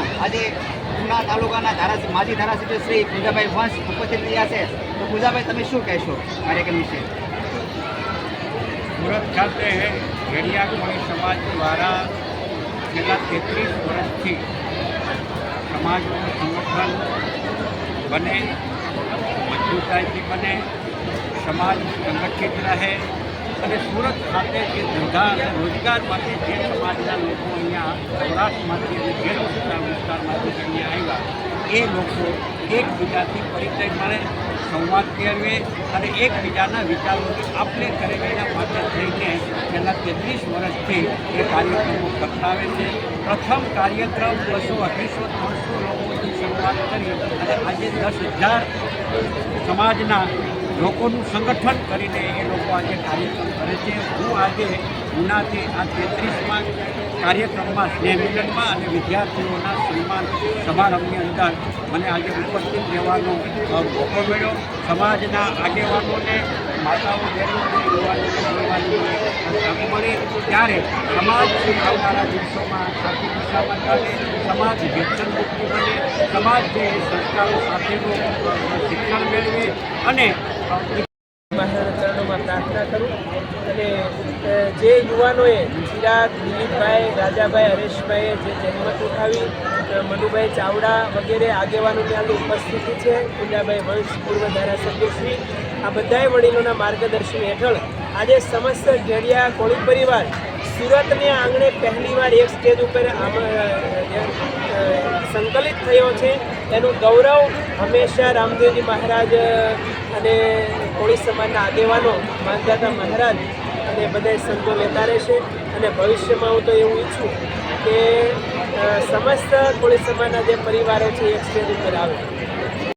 આજે ઉના તાલુકાના ધારાસભ્ય માજી ધારાસભ્ય શ્રી પૂજાભાઈ વંશ ઉપસ્થિત રહ્યા છે. તો પૂજાભાઈ, તમે શું કહેશો કાર્યક્રમ વિશે? સુરત ખાતે ઘેડિયા કોળી સમાજ દ્વારા છેલ્લા તેત્રીસ વર્ષથી સમાજનું સંગઠન બને, મજબૂતાઈથી બને, સમાજ સંગઠિત રહે અને સુરત ખાતે જે ધંધા અને રોજગાર માટે જે સમાજના લોકો અહીંયા સૌરાષ્ટ્રમાંથી જે અહીંયા આવ્યા એ લોકો એકબીજાથી પરિચય મળે સંવાદ કેળવે અને એકબીજાના વિચારોની આપલે એના પાછળ થઈને છેલ્લા તેત્રીસ વર્ષથી એ કાર્યક્રમો કરતાવે છે. પ્રથમ કાર્યક્રમ બસો અઢીસો, ત્રણસો લોકોથી શરૂઆત કરી અને આજે દસ હજાર સમાજના લોકોનું સંગઠન કરીને એ લોકો આજે કાર્યક્રમ કરે છે. હું આજે ગુનાથી આ તેત્રીસમાં કાર્યક્રમમાં સ્નેહમિલનમાં અને વિદ્યાર્થીઓના સન્માન સમારંભની અંદર મને આજે ઉપસ્થિત રહેવાનો મોકો મળ્યો. સમાજના આગેવાનોને માતાઓ બહેનોને મળી. ત્યારે સમાજ આવનારા દિવસોમાં સાચી દિશામાં ચાલે. સમાજ વ્યસન મુક્તિ બને. સમાજ જે સંસ્કારો સાથેનું શિક્ષણ મેળવે અને અ, માતાના ચરણોમાં પ્રાર્થના કરું અને જે યુવાનોએ ચિરાગ દિલીપભાઈ, રાજાભાઈ, હરેશભાઈએ જે જહેમત ઉઠાવી મનુભાઈ ચાવડા વગેરે આગેવાનોની આજે ઉપસ્થિતિ છે. પૂજાભાઈ વંશ, પૂર્વ ધારાસભ્યશ્રી આ બધાએ વડીલોના માર્ગદર્શન હેઠળ આજે સમસ્ત ઘેડિયા કોળી પરિવાર સુરતને આંગણે પહેલીવાર એક સ્ટેજ ઉપર સંકલિત થયો છે. એનું ગૌરવ હંમેશા રામદેવજી મહારાજ અને કોળી સમાજના આગેવાનો, માનદાતા મહારાજ અને બધા સંતો લેતા રહેશે અને ભવિષ્યમાં હું તો એવું ઈચ્છું કે સમસ્ત કોળી સમાજના જે પરિવારો છે એક સ્ટેજ ઉપર આવે.